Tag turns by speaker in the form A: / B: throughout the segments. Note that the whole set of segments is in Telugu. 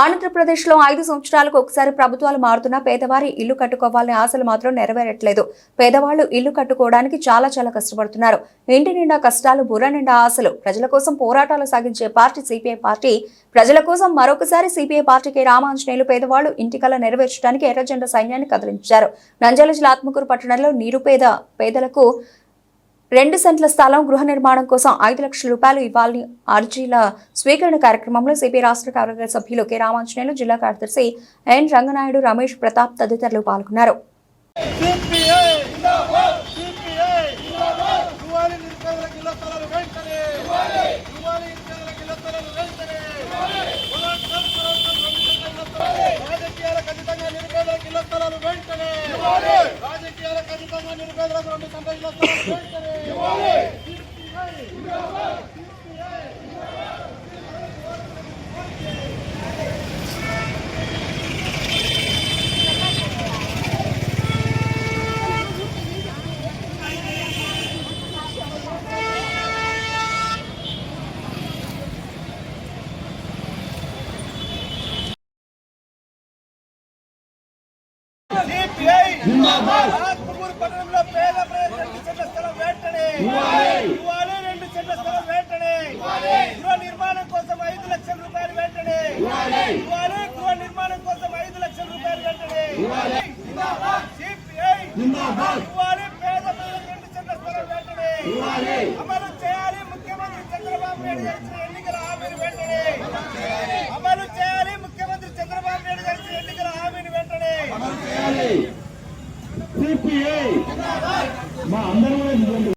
A: ఆంధ్రప్రదేశ్లో ఐదు సంవత్సరాలకు ఒకసారి ప్రభుత్వాలు మారుతున్నా పేదవారి ఇల్లు కట్టుకోవాలనే ఆశలు మాత్రం నెరవేరట్లేదు. పేదవాళ్ళు ఇల్లు కట్టుకోవడానికి చాలా చాలా కష్టపడుతున్నారు. ఇంటి నిండా కష్టాలు బుర్ర నిండా ఆశలు. ప్రజల కోసం పోరాటాలు సాగించే పార్టీ సిపిఐ పార్టీ. ప్రజల కోసం మరొకసారి సిపిఐ పార్టీకి రామాంజనేయులు పేదవాళ్ళు ఇంటికల నెరవేర్చడానికి ఎర్రజెండ సైన్యాన్ని కదిలించారు. నంద్యాల జిల్లా ఆత్మకూరు పట్టణంలో నిరుపేద పేదలకు రెండు సెంట్ల స్థలం గృహ నిర్మాణం కోసం ఐదు లక్షల రూపాయలు ఇవ్వాలని అర్జీల స్వీకరణ కార్యక్రమంలో సిపి రాష్ట్ర కార్యవర్గ సభ్యులు కె రామాంజనేయులు జిల్లా కార్యదర్శి ఎన్ రంగనాయుడు రమేష్ ప్రతాప్ తదితరులు పాల్గొన్నారు
B: సిపిఐ సిపిఐ యువాలి నిరుపేదలకు ఇళ్ళ స్థలాలు వెంటనే యువాలి నిరుపేదలకు ఇళ్ళ స్థలాలు వెంటనే పోరాటం, పోరాటం, రెండు సెంట్ల ఇళ్ళ స్థలాలు. రాజకీయాలకు అతీతంగా నిరుపేదలకు ఇళ్ళ స్థలాలు వెంటనే రాజకీయాలకు అతీతంగా నిరుపేదలకు రెండు సెంట్ల ఇళ్ళ స్థలాలు వెంటనే సిపిఐ సిపిఐ ఆత్మకూరు పట్టణంలో పేద ప్రజలకు రెండు సెంట్ల స్థలం వెంటనే ఇవ్వాలి రెండు సెంట్ల స్థలం వెంటనే గృహ నిర్మాణం కోసం ఐదు లక్షల రూపాయలు వెంటనే ఇవ్వాలి. గృహ నిర్మాణం కోసం ఐదు లక్షల రూపాయలు వెంటనే సిపిఐ. ఇవ్వాలి. పేద ప్రజలకు రెండు సెంట్ల స్థలం వెంటనే అమలు చేయాలి. ముఖ్యమంత్రి చంద్రబాబు నాయుడు గారి ఎన్నికల హామీని వెంటనే. అమలు చేయాలి. ముఖ్యమంత్రి చంద్రబాబు నాయుడు గారి ఎన్నికల హామీని వెంటనే.
C: సిపిఐ. మా అందరం కూడా ఇదిగోండి.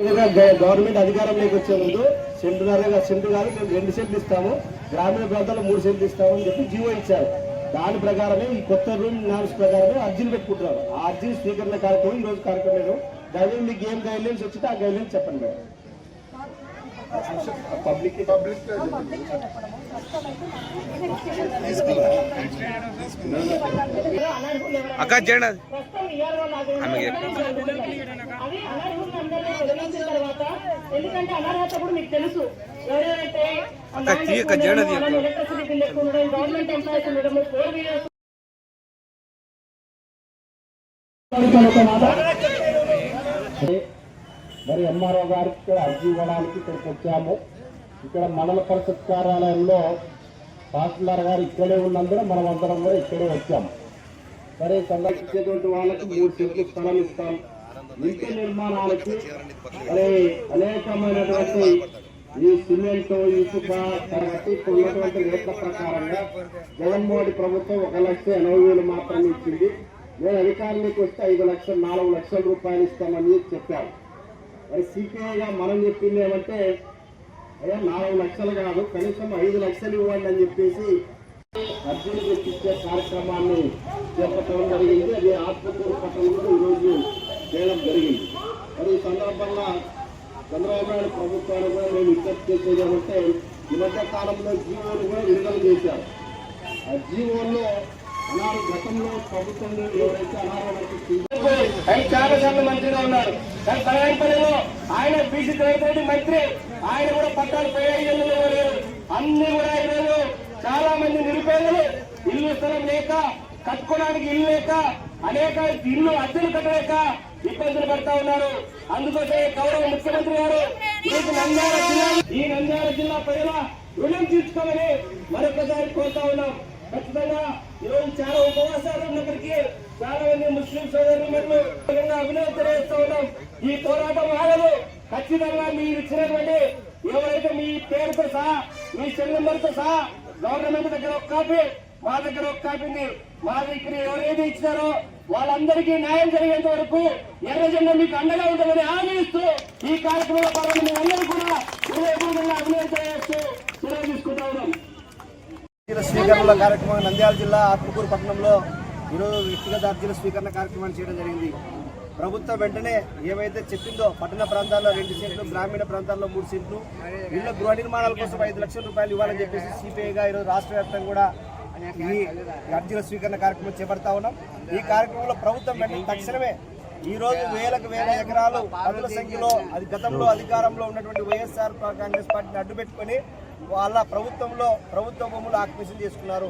C: ఏదైనా గ- గవర్నమెంట్ అధికారంలోకి వచ్చే ముందు సెంటున్నరగా సెంటు కాదు మేము రెండు సెంట్లు ఇస్తాము. గ్రామీణ ప్రాంతాల్లో మూడు సెంట్లు ఇస్తాము అని చెప్పి జీవో ఇచ్చారు. దాని ప్రకారమే ఈ కొత్త రూల్ నామ్స్ ప్రకారమే అర్జీలు పెట్టుకుంటున్నారు ఆ అర్జీ స్వీకరణ కార్యక్రమం ఈ రోజు కార్యక్రమం లేదు. దాని మీకు ఏం గైడ్ లైన్స్ వచ్చితే ఆ గైడ్ లైన్స్ చెప్పండి మేడం. పబ్లిక్ పబ్లిక్
D: అక్క చేయండి అది.
E: ఎందుకంటే అనర్హత కూడా మీకు తెలుసు. ఎవరెవరైతే. ఎలక్ట్రిసిటీ బిల్ ఎక్కువ ఉండడం గవర్నమెంట్ ఎంప్లాయీస్ ఉండడం ఫోర్ వీలర్స్
C: మరి ఎంఆర్ఓ గారికి అర్జీ ఇవ్వడానికి ఇక్కడికి వచ్చాము. ఇక్కడ మండల పరిషత్ కార్యాలయంలో తహసీల్దార్ గారు ఇక్కడే ఉన్నందున మనం అందరం కూడా ఇక్కడే వచ్చాము. సరే సందర్శించేటువంటి వాళ్ళకి మూడు సెంట్లు స్థలం ఇస్తాం. ఇంటి నిర్మాణాలకి మరి అనేకమైనటువంటి ఈ సిమెంట్ ఇసుక తర్వాత ఇప్పుడు ఉన్నటువంటి రేట్ల ప్రకారంగా జగన్మోహన్ ప్రభుత్వం ఒక లక్ష ఎనభై వేలు మాత్రమే ఇచ్చింది. నేను అధికారులకు వస్తే ఐదు లక్షలు నాలుగు లక్షల రూపాయలు ఇస్తామని చెప్పారు. మరి సిపిఐగా మనం చెప్పింది ఏమంటే అయ్యా నాలుగు లక్షలు కాదు కనీసం ఐదు లక్షలు ఇవ్వండి అని చెప్పేసి అర్జునుడు తెప్పించే కార్యక్రమాన్ని చేపట్టడం జరిగింది. అది ఆత్మకూరు పట్టణంలో ఈరోజు చేయడం జరిగింది. మరి ఈ సందర్భంగా చంద్రబాబు నాయుడు ప్రభుత్వాన్ని కూడా మేము విజ్ఞప్తి చేసేది ఏమంటే ఈ మధ్య కాలంలో జీవోలు కూడా విడుదల చేశారు. ఆ జీవోల్లో అనారు గతంలో ప్రభుత్వం ఎవరైతే అనారోగ్యం చాలా సార్లు మంత్రిగా ఉన్నారు కానీ తలగారిపల్లిలో ఆయన బీసీ రెడ్డి మంత్రి. ఆయన కూడా పట్టాలు పై లేరు అన్ని కూడా ఈరోజు చాలా మంది నిరుపేదలు. ఇల్లు స్థలం లేక కట్టుకోవడానికి ఇల్లు లేక అనేక ఇల్లు అద్దెలు కట్టలేక ఇబ్బందులు పడతా ఉన్నారు. అందుకోసమే గౌరవ ముఖ్యమంత్రి గారు ఈరోజు నంద్యాల జిల్లా ఈ నంద్యాల జిల్లా ప్రజల రుణం తీర్చుకోమని మరొకసారి కోరుతా ఉన్నాం. ఖచ్చితంగా ఈరోజు చాలా ఉపవాసాలు ఉన్నప్పటికీ చాలా మంది ముస్లిం సోదరులు మరియు విధంగా అభినందన తెలియజేస్తా ఉన్నాం. ఈ పోరాటం ఆగదు. ఖచ్చితంగా మీరు ఇచ్చినటువంటి ఎవరైతే మీ పేరుతో సహా మీ సెల్ నెంబర్తో సహా గవర్నమెంట్ దగ్గర ఒక కాపీ మా దగ్గర ఒక కాపీ ఉంది. మా దగ్గర ఎవరైతే ఇచ్చినారో వాళ్ళందరికీ న్యాయం జరిగేంత వరకు ఎర్రజెండ మీకు అండగా ఉంటుందని ఆదరిస్తూ ఈ కార్యక్రమంలో పాల్గొన్న మీ అందరూ కూడా హృదయపూర్వకంగా అభినందన సెలవు తీసుకుంటా ఉన్నాం.
B: స్వీకరణల కార్యక్రమం నంద్యాల జిల్లా ఆత్మకూరు పట్టణంలో ఈరోజు వ్యక్తిగత అర్జీల స్వీకరణ కార్యక్రమాన్ని చేయడం జరిగింది. ప్రభుత్వం వెంటనే ఏవైతే చెప్పిందో పట్టణ ప్రాంతాల్లో రెండు సెంట్లు గ్రామీణ ప్రాంతాల్లో మూడు సెంట్లు ఇళ్ళ గృహ నిర్మాణాల కోసం ఐదు లక్షల రూపాయలు ఇవ్వాలని చెప్పేసి సిపిఐగా ఈరోజు రాష్ట్ర వ్యాప్తంగా కూడా ఈ అర్జీల స్వీకరణ కార్యక్రమం చేపడతా ఉన్నాం. ఈ కార్యక్రమంలో ప్రభుత్వం వెంటనే తక్షణమే ఈ రోజు వేలకు వేల ఎకరాలు పదుల సంఖ్యలో అది గతంలో అధికారంలో ఉన్నటువంటి వైఎస్ఆర్ కాంగ్రెస్ పార్టీని అడ్డుపెట్టుకొని వాళ్ళ ప్రభుత్వంలో ప్రభుత్వ భూములు ఆక్రమిషన్ చేసుకున్నారు.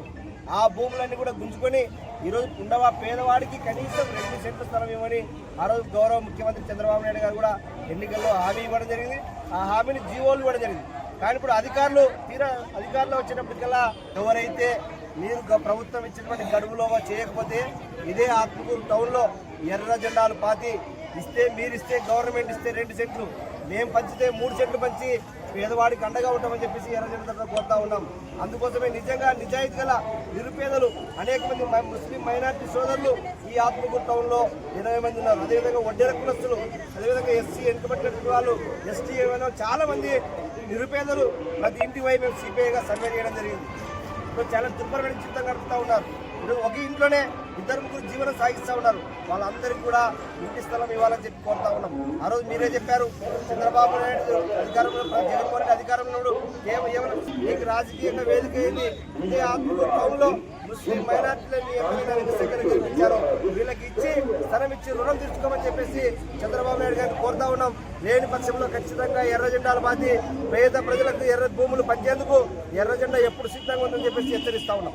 B: ఆ భూములన్నీ కూడా గుంజుకొని ఈరోజు ఉండవ పేదవాడికి కనీసం రెండు సెంట్ల స్థలం ఇవ్వని ఆ రోజు గౌరవ ముఖ్యమంత్రి చంద్రబాబు నాయుడు గారు కూడా ఎన్నికల్లో హామీ ఇవ్వడం జరిగింది. ఆ హామీని జీవోలు ఇవ్వడం జరిగింది. కానీ ఇప్పుడు అధికారులు తీరా అధికారులు వచ్చినప్పటికల్లా ఎవరైతే మీరు గ- ప్రభుత్వం ఇచ్చినటువంటి గడువులో చేయకపోతే ఇదే ఆత్మకూరు టౌన్లో ఎర్ర జెండాలు పాతి ఇస్తే మీరు ఇస్తే గవర్నమెంట్ ఇస్తే రెండు సెంట్లు. మేము పంచితే మూడు సెంట్లు పంచి పేదవాడికి అండగా ఉంటామని చెప్పేసి ఎర్ర జెండాతో కోరుతా ఉన్నాం. అందుకోసమే నిజంగా నిజాయితీ గల నిరుపేదలు అనేక మంది ముస్లిం మైనార్టీ సోదరులు ఈ ఆత్మకూరు టౌన్లో ఇరవై మంది ఉన్నారు. అదేవిధంగా వడ్డీర కులస్తులు అదేవిధంగా ఎస్సీ వెనుకబడినటువంటి వాళ్ళు ఎస్టీ ఏమైనా చాలా మంది నిరుపేదలు ప్రతి ఇంటి వైపు మేము సిపిఐగా సర్వే చేయడం జరిగింది. చాలా దుర్భరమైన జీవితం గడుపుతూ ఉన్నారు. ఇప్పుడు ఒక ఇంట్లోనే ఇద్దరు ముగ్గురు జీవనం సాగిస్తూ ఉన్నారు. వాళ్ళందరికీ కూడా ఇంటి స్థలం ఇవ్వాలని చెప్పి కోరుతా ఉన్నాం. ఆ రోజు మీరే చెప్పారు చంద్రబాబు నాయుడు అధికారంలో జగన్మోహన్ రెడ్డి అధికారంలో ఉన్నాడు. కేవలం ఏమైనా మీకు రాజకీయంగా వేదిక ఏంది? ఇదే ఆత్మకూరు టౌన్లో ముస్లిం మైనార్టీలని మీ ఎమ్మెల్యే చంద్రశేఖర్ వీళ్ళకి ఇచ్చి స్థలం ఇచ్చి రుణం తీర్చుకోమని చెప్పేసి చంద్రబాబు నాయుడు గారిని కోరుతా ఉన్నాం. లేని పక్షంలో ఖచ్చితంగా ఎర్ర జెండాలు బాధి పేద ప్రజలకు ఎర్ర భూములు పంచేందుకు ఎర్ర జెండా ఎప్పుడు సిద్ధంగా ఉందని చెప్పేసి హెచ్చరిస్తా ఉన్నాం.